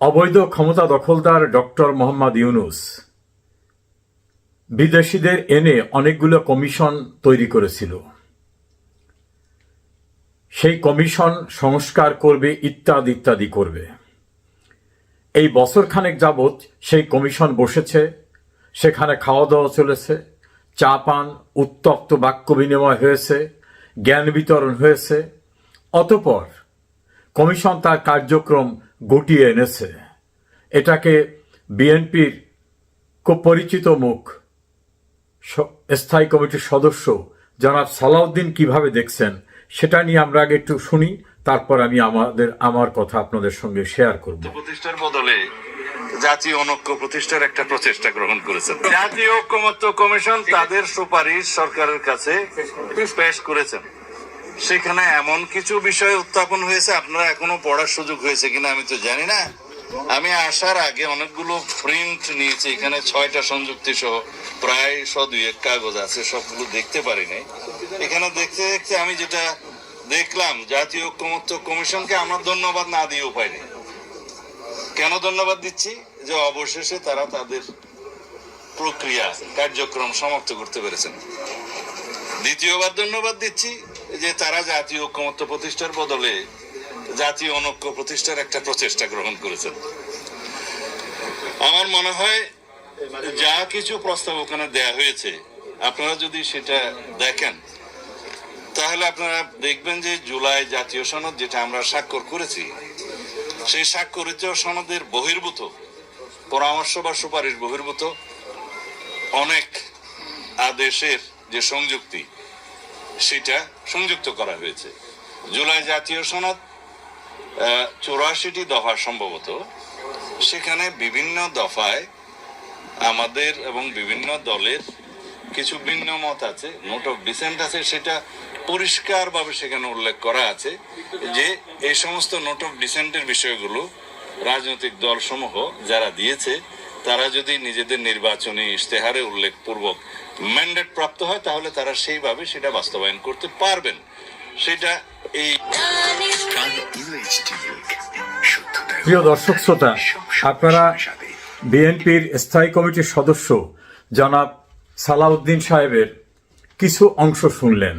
অবৈধ ক্ষমতা দখলদার ডক্টর মোহাম্মদ ইউনুস। বিদেশিদের এনে অনেকগুলো কমিশন তৈরি করেছিল। সেই কমিশন সংস্কার করবে, ইত্যাদি ইত্যাদি করবে। এই বছরখানেক যাবৎ সেই কমিশন বসেছে। সেখানে খাওয়া দাওয়া চলেছে চা পান উত্তপ্ত বাক্য বিনিময় হয়েছে, জ্ঞান বিতরণ হয়েছে। অতপর কমিশন তার কার্যক্রম গুটিয়ে এনেছে। এটাকে বিএনপির খুব পরিচিত মুখ স্থায়ী কমিটির সদস্য জনাব সালাউদ্দিন কীভাবে দেখছেন সেটা নিয়ে আমরা আগে একটু শুনি তারপর আমি আমাদের আমার কথা আপনাদের সঙ্গে শেয়ার করব। প্রতিষ্ঠার বদলে জাতীয় অনৈক্য প্রতিষ্ঠার একটা প্রচেষ্টা গ্রহণ করেছেন। জাতীয় ঐক্যমত্য কমিশন তাদের সুপারিশ সরকারের কাছে পেশ করেছেন। সেখানে এমন কিছু বিষয় উত্থাপন হয়েছে, আপনারা এখনও পড়ার সুযোগ হয়েছে কিনা আমি তো জানি না। আমি আসার আগে অনেকগুলো প্রিন্ট নিয়েছি, এখানে ছয়টা সংযুক্তি সহ প্রায় শ দুই এক কাগজ আছে, সবগুলো দেখতে পারি নাই। এখানে দেখতে দেখতে আমি যেটা দেখলাম, জাতীয় ঐক্যমত্য কমিশনকে আমার ধন্যবাদ না দিয়ে উপায় নেই। কেন ধন্যবাদ দিচ্ছি? যে অবশেষে তারা তাদের প্রক্রিয়া, কার্যক্রম সমাপ্ত করতে পেরেছেন। দ্বিতীয়বার ধন্যবাদ দিচ্ছি যে তারা জাতীয় ঐক্যমত্য প্রতিষ্ঠার বদলে জাতীয় অনৈক্য প্রতিষ্ঠার একটা প্রচেষ্টা গ্রহণ করেছেন। আমার মনে হয় যা কিছু প্রস্তাব ওখানে দেয়া হয়েছে, আপনারা যদি সেটা দেখেন, তাহলে আপনারা দেখবেন যে জুলাই জাতীয় সনদ যেটা আমরা স্বাক্ষর করেছি, সেই স্বাক্ষরিত সনদের বহির্ভূত, পরামর্শ বা সুপারিশ বহির্ভূত অনেক আদেশের যে সংযুক্তি, সেটা সংযুক্ত করা হয়েছে। জুলাই জাতীয় সনদ চৌরাশিটি দফা সম্ভবত, সেখানে বিভিন্ন দফায় আমাদের এবং বিভিন্ন দলের কিছু ভিন্ন মত আছে, নোট অফ ডিসেন্ট আছে, সেটা পরিষ্কারভাবে সেখানে উল্লেখ করা আছে যে এই সমস্ত নোট অফ ডিসেন্টের বিষয়গুলো রাজনৈতিক দলসমূহ যারা দিয়েছে তারা যদি নিজেদের নির্বাচনী ইশতেহারে উল্লেখপূর্বক ম্যান্ডেট প্রাপ্ত হয়, তাহলে তারা সেইভাবে সেটা বাস্তবায়ন করতে পারবেন। সেটা এই প্রিয় দর্শক শ্রোতা, আপনারা বিএনপির স্থায়ী কমিটির সদস্য জনাব সালাউদ্দিন সাহেবের কিছু অংশ শুনলেন।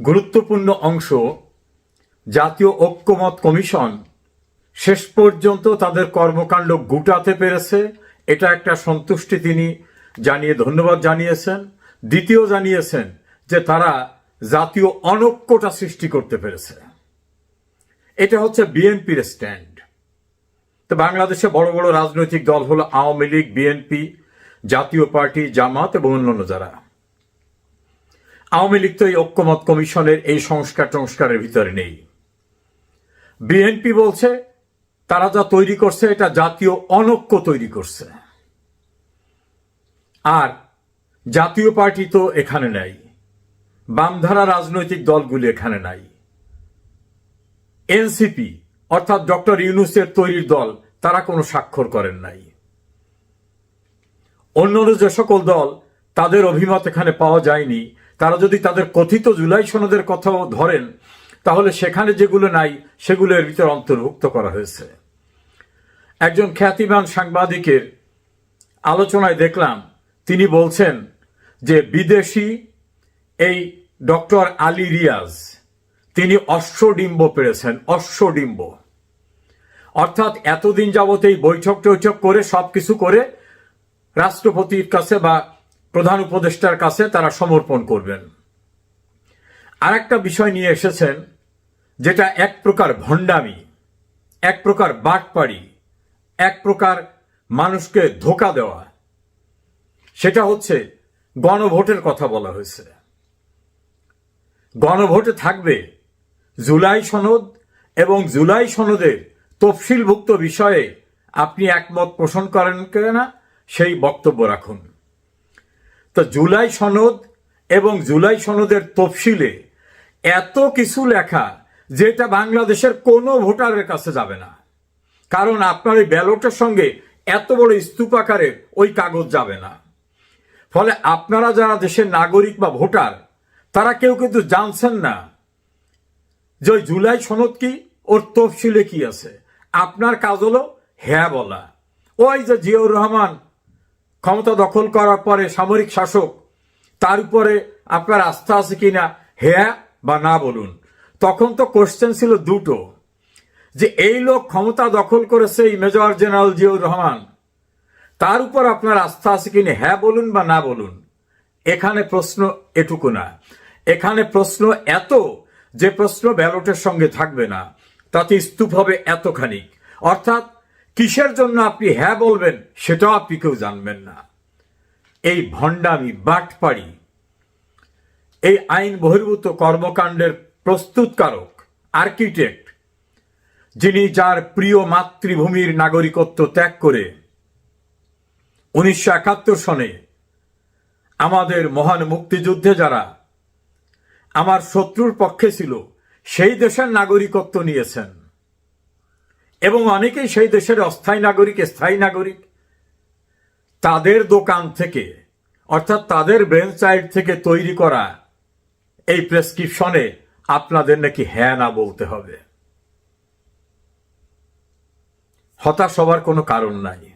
গুরুত্বপূর্ণ অংশ, জাতীয় ঐক্যমত কমিশন শেষ পর্যন্ত তাদের কর্মকাণ্ড গুটাতে পেরেছে। এটা একটা সন্তুষ্টি তিনি জানিয়ে, ধন্যবাদ জানিয়েছেন। দ্বিতীয় জানিয়েছেন যে তারা জাতীয় অনৈক্যটা সৃষ্টি করতে পেরেছে। এটা হচ্ছে বিএনপির স্ট্যান্ড। তো বাংলাদেশে বড় বড় রাজনৈতিক দল হলো আওয়ামী লীগ, বিএনপি, জাতীয় পার্টি, জামাত এবং অন্যান্য যারা। আওয়ামী লীগ তো এই ঐক্যমত কমিশনের এই সংস্কার সংস্কারের ভিতরে নেই। বিএনপি বলছে, তারা যা তৈরি করছে, এটা জাতীয় অনৈক্য তৈরি করছে। আর জাতীয় পার্টি তো এখানে নাই। বামধারা রাজনৈতিক দলগুলি এখানে নাই। এনসিপি, অর্থাৎ ডক্টর ইউনুসের তৈরির দল, তারা কোনো স্বাক্ষর করেন নাই। অন্যান্য যে সকল দল, তাদের অভিমত এখানে পাওয়া যায়নি। তারা যদি তাদের কথিত জুলাই সনদের কথাও ধরেন, তাহলে সেখানে যেগুলো নাই সেগুলো এর ভিতরে অন্তর্ভুক্ত করা হয়েছে। একজন খ্যাতিমান সাংবাদিকের আলোচনায় দেখলাম তিনি বলছেন যে বিদেশি এই ডক্টর আলী রিয়াজ, তিনি অশ্বডিম্ব পেরেছেন, অশ্বডিম্ব। অর্থাৎ এতদিন যাবত এই বৈঠক টৈঠক করে সবকিছু করে রাষ্ট্রপতির কাছে বা প্রধান উপদেষ্টার কাছে তারা সমর্পণ করবেন। আর একটা বিষয় নিয়ে এসেছেন, যেটা এক প্রকার ভণ্ডামি, এক প্রকার বাটপাড়ি, এক প্রকার মানুষকে ধোকা দেওয়া সেটা হচ্ছে গণভোটের কথা বলা হয়েছে। গণভোটে থাকবে জুলাই সনদ এবং জুলাই সনদের তফসিলভুক্ত বিষয়ে আপনি একমত পোষণ করেন না সেই বক্তব্য রাখুন। তো জুলাই সনদ এবং জুলাই সনদের তফসিলে এত কিছু লেখা যেটা বাংলাদেশের কোনো ভোটারের কাছে যাবে না। কারণ আপনার এই ব্যালটের সঙ্গে এত বড় স্তূপাকারের ওই কাগজ যাবে না। ফলে আপনারা যারা দেশের নাগরিক বা ভোটার, তারা কেউ কিন্তু জানছেন না যে ওই জুলাই সনদ কি, ওর তফসিলে কি আছে। আপনার কাজ হলো হ্যাঁ বলা। ওই যে জিয়াউর রহমান ক্ষমতা দখল করার পরে সামরিক শাসক, তার উপরে আপনার আস্থা আছে কিনা হ্যাঁ বা না বলুন। তখন তো কোশ্চেন ছিল দুটো, যে এই লোক ক্ষমতা দখল করেছে এই মেজর জেনারেল জিয়াউর রহমান তার উপর আপনার আস্থা আছে কিনা হ্যাঁ বলুন বা না বলুন। এখানে প্রশ্ন এটুকু না। এখানে প্রশ্ন এত যে প্রশ্ন ব্যালটের সঙ্গে থাকবে না। তাতে স্তূপ হবে এতখানি। অর্থাৎ কিসের জন্য আপনি হ্যাঁ বলবেন সেটাও আপনি কেউ জানবেন না। এই ভণ্ডামি, বাটপাড়ি, এই আইন বহির্ভূত কর্মকাণ্ডের প্রস্তুতকারক, আর্কিটেক্ট, যিনি যার প্রিয় মাতৃভূমির নাগরিকত্ব ত্যাগ করে উনিশশো একাত্তর সনে আমাদের মহান মুক্তিযুদ্ধে যারা আমার শত্রুর পক্ষে ছিল, সেই দেশের নাগরিকত্ব নিয়েছেন। এবং অনেকেই সেই দেশের অস্থায়ী নাগরিক, স্থায়ী নাগরিক। তাদের দোকান থেকে, অর্থাৎ তাদের ব্রেন থেকে তৈরি করা এই প্রেসক্রিপশনে আপনাদের নাকি হ্যাঁ না বলতে হবে। হতাশ হবার কোনো কারণ নাই।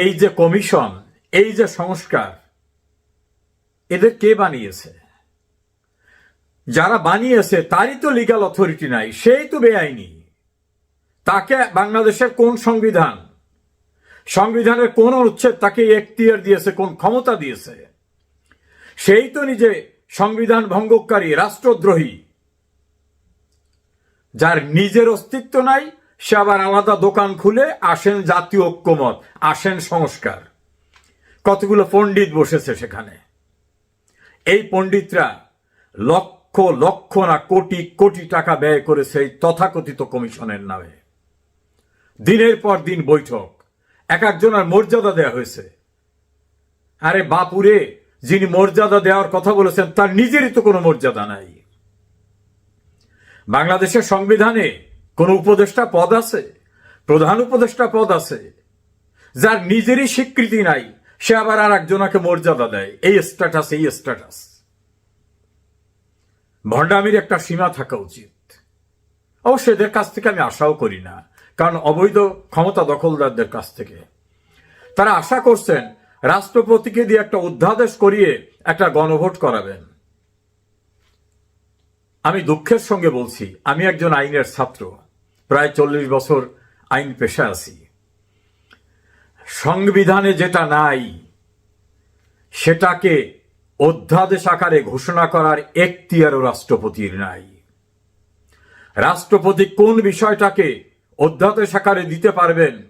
এই যে কমিশন, এই যে সংস্কার, এদের কে বানিয়েছে? যারা বানিয়েছে, তারই তো লিগাল অথরিটি নাই, সেই তো বেআইনি। তাকে বাংলাদেশের কোন সংবিধান, সংবিধানের কোন অনুচ্ছেদ তাকে এখতিয়ার দিয়েছে, কোন ক্ষমতা দিয়েছে? সেই তো নিজে সংবিধান ভঙ্গকারী, রাষ্ট্রদ্রোহী, যার নিজের অস্তিত্ব নাই সে আবার আলাদা দোকান খুলে আসেন জাতীয় ঐক্যমত, আসেন সংস্কার। কতগুলো পণ্ডিত বসেছে সেখানে। এই পণ্ডিতরা লক্ষ লক্ষ না কোটি কোটি টাকা ব্যয় করেছে এই তথাকথিত কমিশনের নামে। দিনের পর দিন বৈঠক। এক একজনের মর্যাদা দেয়া হয়েছে। আরে বাপুরে, যিনি মর্যাদা দেওয়ার কথা বলেছেন, তার নিজেরই তো কোনো মর্যাদা নাই। বাংলাদেশের সংবিধানে কোন উপদেষ্টা পদ আছে? প্রধান উপদেষ্টা পদ আছে। যার নিজেরই স্বীকৃতি নাই, সে আবার আর একজনকে মর্যাদা দেয়। এই স্ট্যাটাস এই স্ট্যাটাস ভণ্ডামির একটা সীমা থাকা উচিত। অবশ্য এদের কাছ থেকে আমি আশাও করি না, কারণ অবৈধ ক্ষমতা দখলদারদের কাছ থেকে। তারা আশা করছেন, রাষ্ট্রপতিকে দিয়ে একটা অধ্যাদেশ করিয়ে একটা গণভোট করাবেন। আমি দুঃখের সঙ্গে বলছি, আমি একজন আইনের ছাত্র। প্রায় চল্লিশ বছর আইন পেশা আছি। সংবিধানে যেটা নাই, সেটাকে অধ্যাদেশ আকারে ঘোষণা করার এখতিয়ারও রাষ্ট্রপতির নাই। রাষ্ট্রপতি কোন বিষয়টাকে অধ্যাদেশ আকারে দিতে পারবেন,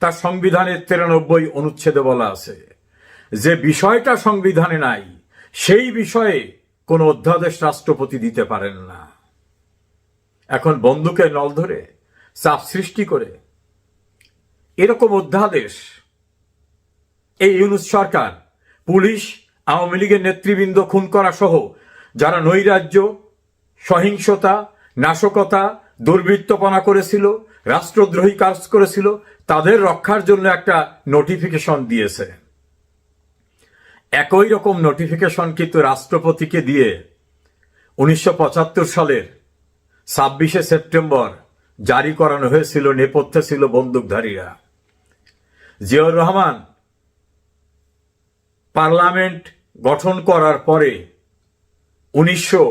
তা সংবিধানের তিরানব্বই অনুচ্ছেদে বলা আছে। যে বিষয়টা সংবিধানে নাই, সেই বিষয়ে কোন অধ্যাদেশ রাষ্ট্রপতি দিতে পারেন না। এখন বন্দুকে নল ধরে, চাপ সৃষ্টি করে। এরকম অধ্যাদেশ এই ইউনুস সরকার, পুলিশ, আওয়ামী লীগের নেতৃবৃন্দ খুন করা সহ যারা নৈরাজ্য, সহিংসতা, নাশকতা, দুর্বৃত্তপনা করেছিল, রাষ্ট্রদ্রোহী কাজ করেছিল, তাদের রক্ষার জন্য একটা নোটিফিকেশন দিয়েছে। একই রকম নোটিফিকেশন কিন্তু রাষ্ট্রপতিকে দিয়ে উনিশশো পঁচাত্তর সালের ছাব্বিশে সেপ্টেম্বর জারি করানো হয়েছিল, নেপথ্যে ছিল বন্দুকধারীরা। জিয়াউর রহমান পার্লামেন্ট গঠন করার পরে উনিশশো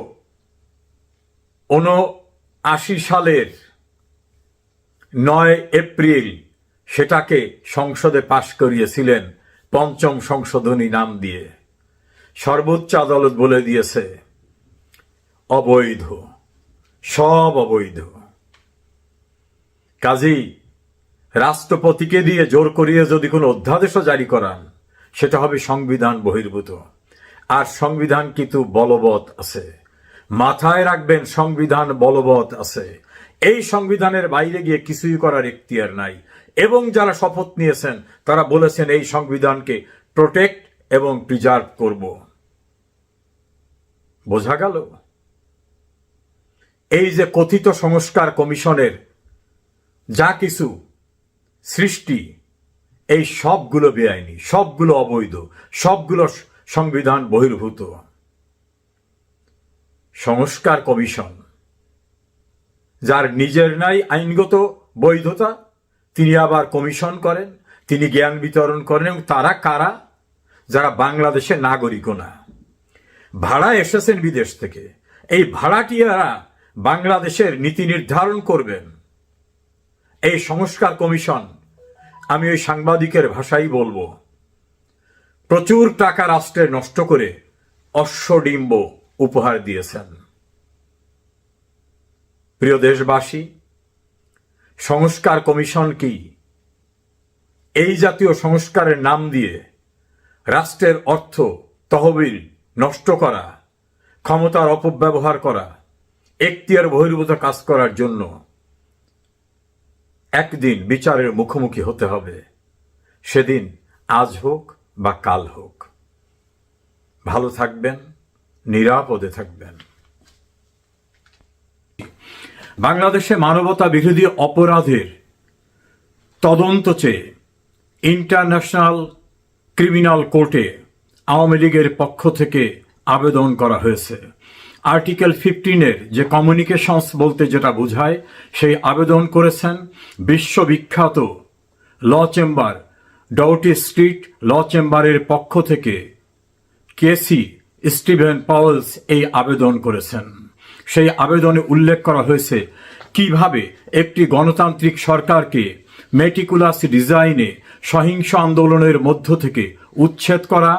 উনআশি সালের নয় এপ্রিল সেটাকে সংসদে পাশ করিয়েছিলেন পঞ্চম সংশোধনী নাম দিয়ে। সর্বোচ্চ আদালত বলে দিয়েছে, অবৈধ। সব অবৈধ। কাজেই রাষ্ট্রপতিকে দিয়ে জোর করিয়ে যদি কোনো অধ্যাদেশও জারি করান, সেটা হবে সংবিধান বহির্ভূত। আর সংবিধান কিন্তু বলবৎ আছে। মাথায় রাখবেন, সংবিধান বলবৎ আছে। এই সংবিধানের বাইরে গিয়ে কিছুই করার এখতিয়ার নাই। এবং যারা শপথ নিয়েছেন, তারা বলেছেন এই সংবিধানকে প্রোটেক্ট এবং প্রিজার্ভ করব। বোঝা গেল? এই যে কথিত সংস্কার কমিশনের যা কিছু সৃষ্টি, এই সবগুলো বেআইনি, সবগুলো অবৈধ, সবগুলো সংবিধান বহির্ভূত। সংস্কার কমিশন, যার নিজের নাই আইনগত বৈধতা, তিনি আবার কমিশন করেন, তিনি জ্ঞান বিতরণ করেন, এবং তারা কারা? যারা বাংলাদেশের নাগরিকও না। ভাড়া এসেছেন বিদেশ থেকে। এই ভাড়াটিয়ারা বাংলাদেশের নীতি নির্ধারণ করবেন। এই সংস্কার কমিশন, আমি ওই সাংবাদিকের ভাষাই বলব। প্রচুর টাকা রাষ্ট্রে নষ্ট করে অশ্বডিম্ব উপহার দিয়েছেন। প্রিয় দেশবাসী, সংস্কার কমিশন কি? এই জাতীয় সংস্কারের নাম দিয়ে রাষ্ট্রের অর্থ তহবিল নষ্ট করা, ক্ষমতার অপব্যবহার করা এখতিয়ার বহির্ভূত কাজ করার জন্য একদিন বিচারের মুখোমুখি হতে হবে। সেদিন আজ হোক বা কাল হোক। ভালো থাকবেন, নিরাপদে থাকবেন। বাংলাদেশে মানবতা বিরোধী অপরাধের তদন্ত চেয়ে ইন্টারন্যাশনাল ক্রিমিনাল কোর্টে আওয়ামী লীগের পক্ষ থেকে আবেদন করা হয়েছে। আর্টিকেল ফিফটিনের যে কমিউনিকেশনস বলতে যেটা বোঝায়, সেই আবেদন করেছেন বিশ্ববিখ্যাত law chamber Doughty Street law চেম্বারের পক্ষ থেকে। কেসি স্টিভেন পাওয়েলস এই আবেদন করেছেন। সেই আবেদনে উল্লেখ করা হয়েছে কীভাবে একটি গণতান্ত্রিক সরকারকে মেটিকুলাস ডিজাইনে সহিংস আন্দোলনের মধ্য থেকে উচ্ছেদ করা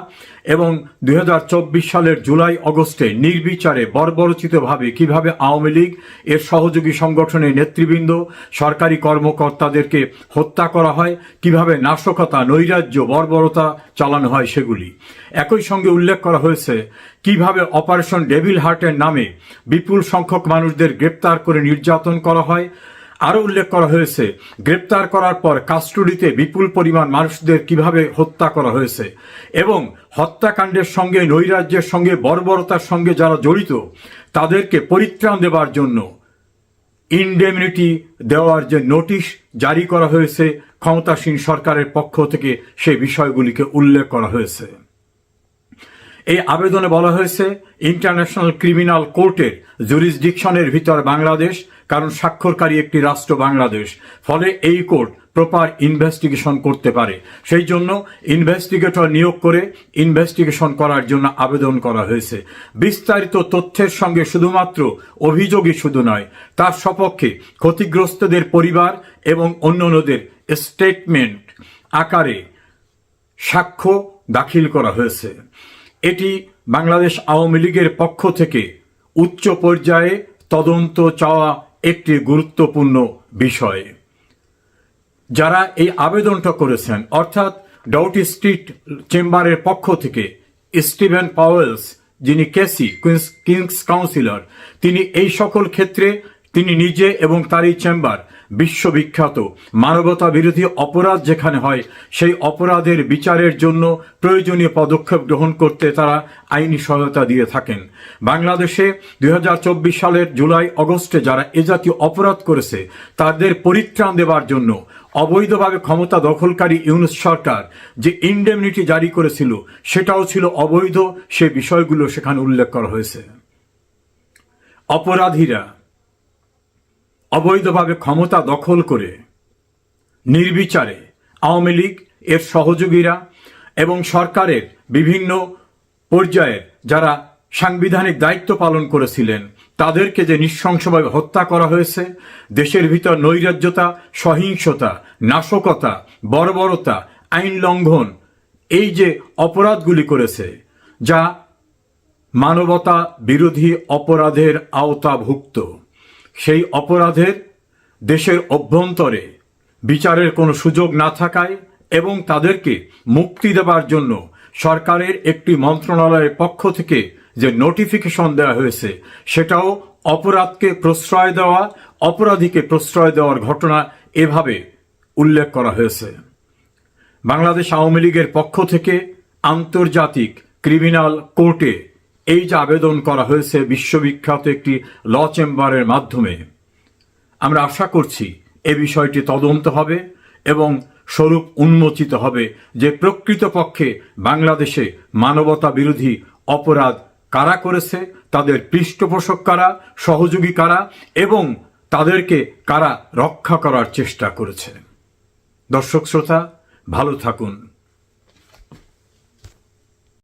এবং দু হাজার চব্বিশ সালের জুলাই অগস্টে নির্বিচারে বর্বরচিতভাবে কীভাবে আওয়ামী লীগ এর সহযোগী সংগঠনের নেতৃবৃন্দ, সরকারি কর্মকর্তাদেরকে হত্যা করা হয়, কীভাবে নাশকতা, নৈরাজ্য, বর্বরতা চালানো হয় সেগুলি। একই সঙ্গে উল্লেখ করা হয়েছে কীভাবে অপারেশন ডেভিল হার্টের নামে বিপুল সংখ্যক মানুষদের গ্রেপ্তার করে নির্যাতন করা হয় আরও উল্লেখ করা হয়েছে, গ্রেপ্তার করার পর কাস্টডিতে বিপুল পরিমাণ মানুষদের কীভাবে হত্যা করা হয়েছে এবং হত্যাকাণ্ডের সঙ্গে, নৈরাজ্যের সঙ্গে, বর্বরতার সঙ্গে যারা জড়িত, তাদেরকে পরিত্রাণ দেবার জন্য ইনডেমিনিটি দেওয়ার যে নোটিশ জারি করা হয়েছে ক্ষমতাসীন সরকারের পক্ষ থেকে সেই বিষয়গুলিকে উল্লেখ করা হয়েছে। এই আবেদনে বলা হয়েছে, ইন্টারন্যাশনাল ক্রিমিনাল কোর্টের জুরিসডিকশনের ভিতর বাংলাদেশ, কারণ স্বাক্ষরকারী একটি রাষ্ট্র বাংলাদেশ। ফলে এই কোর্ট প্রপার ইনভেস্টিগেশন করতে পারে। সেই জন্য ইনভেস্টিগেটর নিয়োগ করে ইনভেস্টিগেশন করার জন্য আবেদন করা হয়েছে। বিস্তারিত তথ্যের সঙ্গে শুধুমাত্র অভিযোগই শুধু নয়, তার সপক্ষে ক্ষতিগ্রস্তদের পরিবার এবং অন্যান্যদের স্টেটমেন্ট আকারে সাক্ষ্য দাখিল করা হয়েছে। এটি বাংলাদেশ আওয়ামী লীগের পক্ষ থেকে উচ্চ পর্যায়ে তদন্ত চাওয়া একটি গুরুত্বপূর্ণ বিষয়। যারা এই আবেদনটা করেছেন, অর্থাৎ ডাউটি স্ট্রিট চেম্বারের পক্ষ থেকে, স্টিভেন পাওয়েলস, যিনি কেসি কুইন্স কিংস কাউন্সিলর, তিনি এই সকল ক্ষেত্রে তিনি নিজে এবং তারই চেম্বার বিশ্ববিখ্যাত মানবতা বিরোধী অপরাধ যেখানে হয়, সেই অপরাধের বিচারের জন্য প্রয়োজনীয় পদক্ষেপ গ্রহণ করতে তারা আইনি সহায়তা দিয়ে থাকেন। বাংলাদেশে দুই হাজার চব্বিশ সালের জুলাই অগস্টে যারা এ জাতীয় অপরাধ করেছে, তাদের পরিত্রাণ দেবার জন্য অবৈধভাবে ক্ষমতা দখলকারী ইউনুস সরকার যে ইন্ডেমনিটি জারি করেছিল, সেটাও ছিল অবৈধ। সে বিষয়গুলো সেখানে উল্লেখ করা হয়েছে। অপরাধীরা অবৈধভাবে ক্ষমতা দখল করে নির্বিচারে আওয়ামী লীগ, এর সহযোগীরা এবং সরকারের বিভিন্ন পর্যায়ে যারা সাংবিধানিক দায়িত্ব পালন করেছিলেন, তাদেরকে যে নৃশংসভাবে হত্যা করা হয়েছে, দেশের ভিতর নৈরাজ্যতা, সহিংসতা, নাশকতা, বর্বরতা, আইন লঙ্ঘন, এই যে অপরাধগুলি করেছে, যা মানবতা বিরোধী অপরাধের আওতাভুক্ত। সেই অপরাধের দেশের অভ্যন্তরে বিচারের কোনো সুযোগ না থাকায় এবং তাদেরকে মুক্তি দেবার জন্য সরকারের একটি মন্ত্রণালয়ের পক্ষ থেকে যে নোটিফিকেশন দেওয়া হয়েছে, সেটাও অপরাধকে প্রশ্রয় দেওয়া, অপরাধীকে প্রশ্রয় দেওয়ার ঘটনা এভাবে উল্লেখ করা হয়েছে। বাংলাদেশ আওয়ামী লীগের পক্ষ থেকে আন্তর্জাতিক ক্রিমিনাল কোর্টে এই যে আবেদন করা হয়েছে বিশ্ববিখ্যাত একটি ল চেম্বারের মাধ্যমে, আমরা আশা করছি এ বিষয়টি তদন্ত হবে এবং স্বরূপ উন্মোচিত হবে যে প্রকৃতপক্ষে বাংলাদেশে মানবতা বিরোধী অপরাধ কারা করেছে, তাদের পৃষ্ঠপোষক কারা, সহযোগী কারা এবং তাদেরকে কারা রক্ষা করার চেষ্টা করেছে। দর্শক শ্রোতা, ভালো থাকুন।